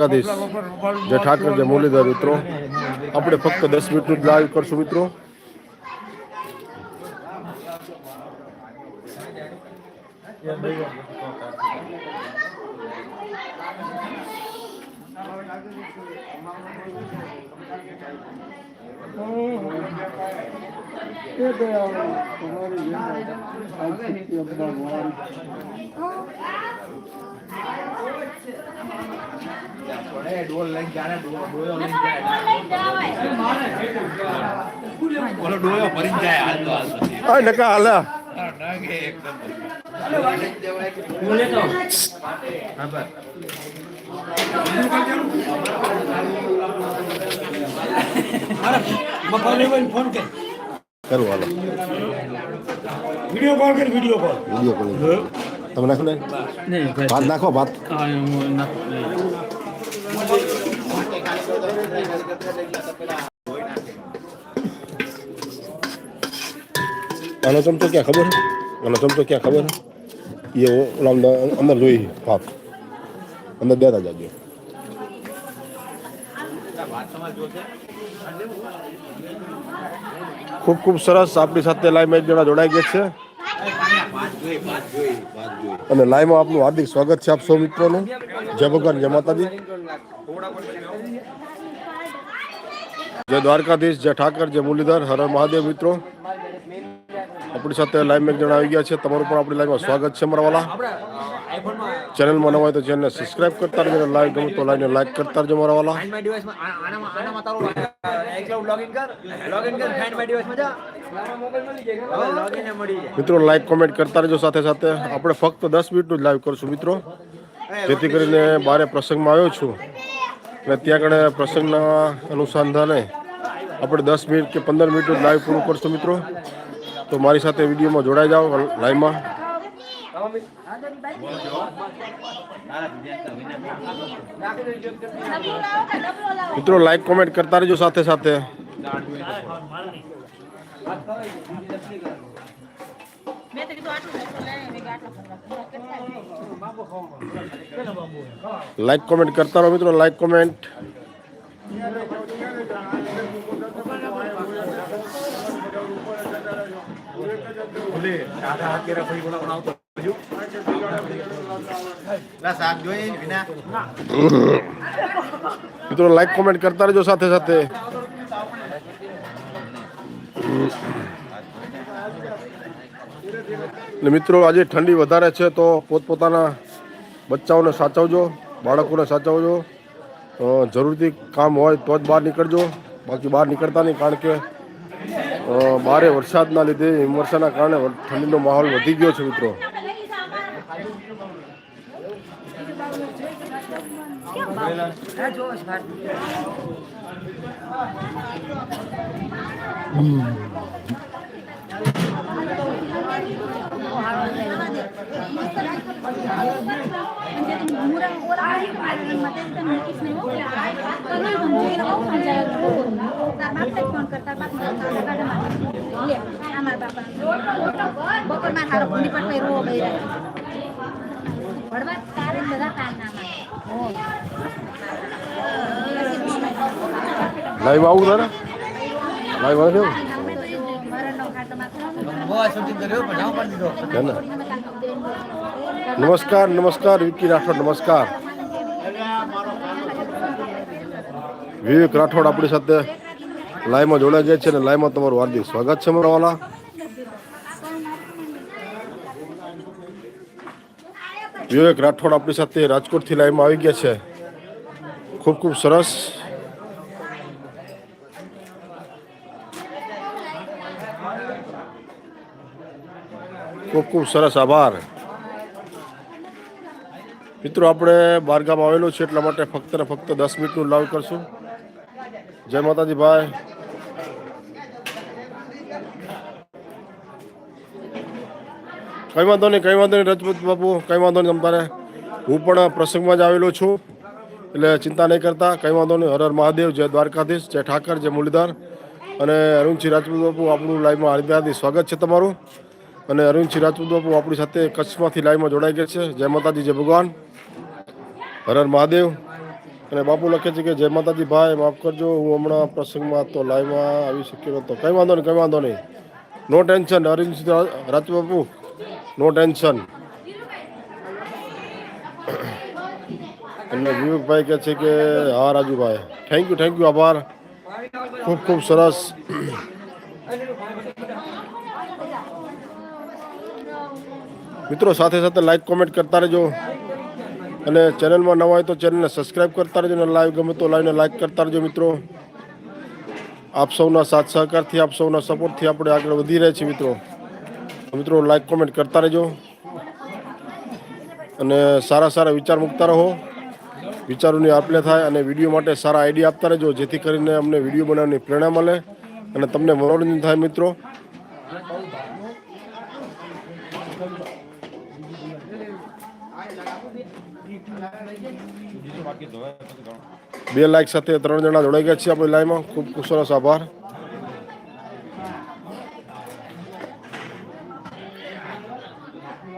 જે ઠાકર જે મુરલીધર મિત્રો. આપણે ફક્ત દસ મિનિટનું જ લાઈવ કરશું મિત્રો. ઓલો ડોયો ભરીને જાય મફાને ભાઈ ફોન કર કરું હાલો કોલ કર વીડિયો કોલ વીડિયો કોલિંગ તમે નાખો ને? ભાત નાખો ભાત. આનો ચમચો ક્યાં ખબર આનો ચમચો ક્યાં ખબર એ ઓલા અંદર અંદર જોઈ ભાત. અંદર દેતા જાજો. ખૂબ ખૂબ સરસ આપણી સાથે લાઈવ મેચ જણા જોડાઈ ગયા છે. અને લાઈવમાં આપનું હાર્દિક સ્વાગત છે આપ સૌ મિત્રોનું. જય ભગવાન, જય માતાજી. જય દ્વારકાધીશ, જય ઠાકર, જય મુરલીધર, હર મહાદેવ મિત્રો. આપણી સાથે એક જણા આવી ગયા છે. તમારું પણ આપણી લાઈવમાં સ્વાગત છે, મારા વાલા. ચેનલમાં નવા હોય તો ચેનલને સબસ્ક્રાઇબ કરતા રહેજો. લાઈક ગમે તો લાઈવને લાઈક કરતા રહેજો મારા વાલા. ફાઇન્ડ માય ડિવાઇસમાં આનામાં આનામાં તારું એકલાઉડ લોગિન કર. લોગિન કર. ફાઇન્ડ માય ડિવાઇસમાં જા. મિત્રો લાઈક કોમેન્ટ કરતા રહેજો સાથે સાથે. આપણે ફક્ત દસ મિનિટનું જ લાઈવ કરશું મિત્રો. જેથી કરીને બારે પ્રસંગમાં આવ્યો છું. અને ત્યાં આગળ પ્રસંગના અનુસંધાને આપણે દસ મિનિટ કે પંદર મિનિટ લાઈવ પૂરું કરશું મિત્રો. તો મારી સાથે વિડીયોમાં જોડાઈ જાઓ લાઈવમાં મિત્રો લાઈક કોમેન્ટ કરતા રહેજો સાથે સાથે મેં તો કીધું આટલું મોટું લે મેં કીધું આટલા ફરવા લાઈક કોમેન્ટ કરતા રહો મિત્રો લાઈક કોમેન્ટ મિત્રો લાઈક કોમેન્ટ કરતા રહેજો સાથે સાથે. ને મિત્રો, આજે ઠંડી વધારે છે તો પોતપોતાના બચ્ચાઓને સાચવજો, બાળકોને સાચવજો. જરૂરથી કામ હોય તો જ બહાર નીકળજો. બાકી બહાર નીકળતા નહીં, કારણ કે બારે વરસાદના લીધે હિમવર્ષાના કારણે ઠંડીનો માહોલ વધી ગયો છે મિત્રો. લાઈવ આવું તારે લાઈવ આવે છે બહુ શૂટિંગ કર્યો પણ જાવ પણ દીધો છે નમસ્કાર નમસ્કાર વિકી રાઠોડ, નમસ્કાર. વિવેક રાઠોડ આપણી સાથે લાઈવમાં જોડાઈ ગયા છે અને લાઈવમાં તમારું હાર્દિક સ્વાગત છે મારા વાલા. વિવેક રાઠોડ આપણી સાથે રાજકોટથી લાઈવમાં આવી ગયા છે. ખૂબ ખૂબ સરસ. ખૂબ ખૂબ સરસ આભાર. મિત્રો, આપણે બારગામ આવેલું છે, એટલા માટે ફક્ત ને ફક્ત દસ મિનિટનું લાવ કરશું. જય માતાજી ભાઈ. કઈ વાંધો નહીં, કઈ વાંધો નહીં, રજપૂત બાપુ, કઈ વાંધો નહીં તમારે હું પણ પ્રસંગમાં જ આવેલો છું, એટલે ચિંતા નહીં કરતા, કઈ વાંધો નહીં. હર હર મહાદેવ, જય દ્વારકાધીશ, જય ઠાકર, જય મુરલીધર. અને અરુણસિંહ રાજપૂત બાપુ, આપણું લાઈવમાં હાર્દિક સ્વાગત છે તમારું. અને અરુણસિંહ રાજપૂત બાપુ, આપણી સાથે કચ્છમાંથી લાઈવમાં જોડાઈ ગયા છે. જય માતાજી, જય ભગવાન. હર હર મહાદેવ. અને બાપુ લખે છે કે, જય માતાજી ભાઈ, માફ કરજો, હું હમણાં પ્રસંગમાં તો લાઈવમાં આવી શક્યો નહોતો. કંઈ વાંધો નહીં, કંઈ વાંધો નહીં. No tension Arvind Rajbapu no tension એમને વિવેકભાઈ કહે છે કે, હા, Rajubhai. Thank you thank you આભાર. ખૂબ ખૂબ સરસ. મિત્રો, સાથે સાથે લાઈક કોમેન્ટ કરતા રહેજો. અને ચેનલમાં નવા હોય તો ચેનલને સબસ્ક્રાઈબ કરતા રહેજો અને લાઈવ ગમે તો લાઈવને લાઈક કરતા રહેજો, મિત્રો. આપ સૌના સાથ સહકારથી, આપ સૌના સપોર્ટથી આપણે આગળ વધી રહ્યા છીએ, મિત્રો. મિત્રો લાઈક કોમેન્ટ કરતા રહેજો. અને સારા સારા વિચાર મૂકતા રહો. વિચારોની આપલે થાય અને વીડિયો માટે સારા આઈડિયા આપતા રહેજો, જેથી કરીને અમને વીડિયો બનાવવાની પ્રેરણા મળે અને તમને મનોરંજન થાય મિત્રો. બે લાઈક સાથે ત્રણ જણા જોડાઈ ગયા છીએ આપણી લાઈવમાં ખૂબ ખૂબ સરસ આભાર. મિત્રો,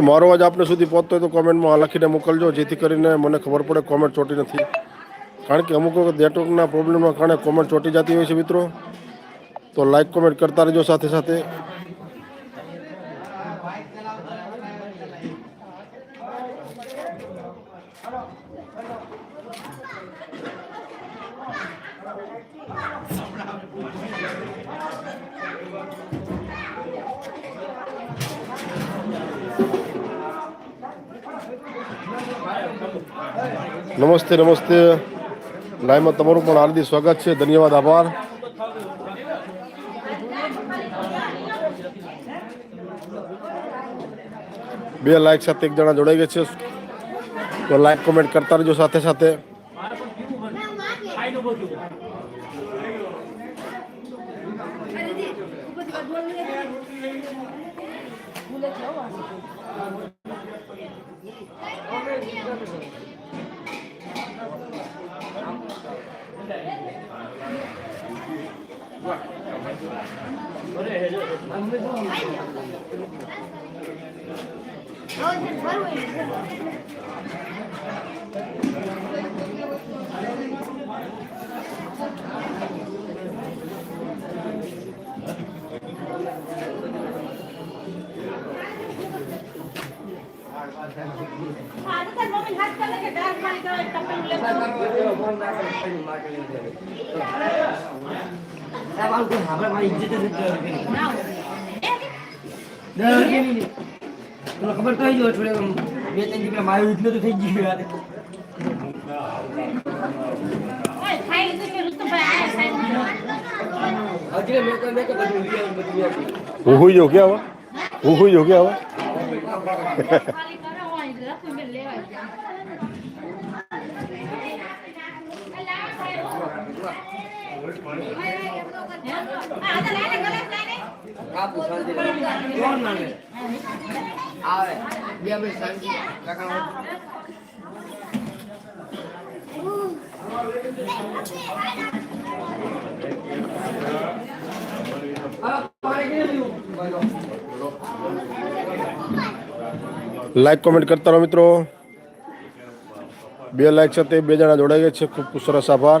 મારો અવાજ આપને સુધી પહોંચતો હોય તો કોમેન્ટમાં લખીને મોકલજો, જેથી કરીને મને ખબર પડે કોમેન્ટ ચોટી નથી. કારણ કે અમુક વખત નેટવર્કના પ્રોબ્લેમના કારણે કોમેન્ટ ચોટી જતી હોય છે મિત્રો. તો લાઈક કોમેન્ટ કરતા રહેજો સાથે સાથે. નમસ્તે નમસ્તે. લાઈવમાં તમારું પણ હાર્દિક સ્વાગત છે. ધન્યવાદ, આભાર. બે લાઈક સાથે એક જણા જોડાઈ ગયા છે. તો લાઈક કોમેન્ટ કરતા રહેજો સાથે સાથે. હા તો તાર મમ્મી કે પાણી કરે ટપક ખબર તો જો થોડે બે ત્રણ દીકરા મારું એટલું તો થઈ ગયું યાર હું લીધું કે ઋતુભાઈ આયા સાહેબ હજી મેં તો મેં તો બધું લઈ આવ્યું, બધું લઈ આવ્યું. હું હુઈ જાઉં ક્યાં હું હુઈ જાઉં ક્યાં હવે ખાલી કરે હોય એટલે રતુબેન લેવાય જાય આ તો લાઈને ગલે લાઈને કાપુ શાંતિ કોણ માંગે આવે બે બે શાંતિ કાકા લાઈક કોમેન્ટ કરતા રહો મિત્રો બે લાઈક સાથે બે જણા જોડાઈ ગયા છે ખૂબ ખૂબ સરસ આભાર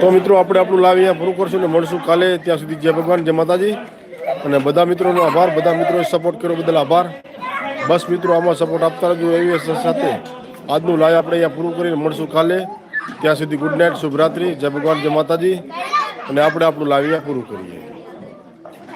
તો મિત્રો આપણે આપણું લાવી અહીંયા પૂરું કરશું ને મળશું કાલે ત્યાં સુધી જય ભગવાન, જય માતાજી. અને બધા મિત્રોનો આભાર, બધા મિત્રોએ સપોર્ટ કર્યો બદલ આભાર. બસ મિત્રો આમાં સપોર્ટ આપતા રહેજો એવી સાથે. આજનું લાઈવ આપણે અહીંયા પૂરું કરીને મળશું કાલે. ત્યાં સુધી ગુડ નાઇટ શુભરાત્રી, જય ભગવાન, જય માતાજી. અને આપણે આપણું લાવ્યા પૂરું કરીએ.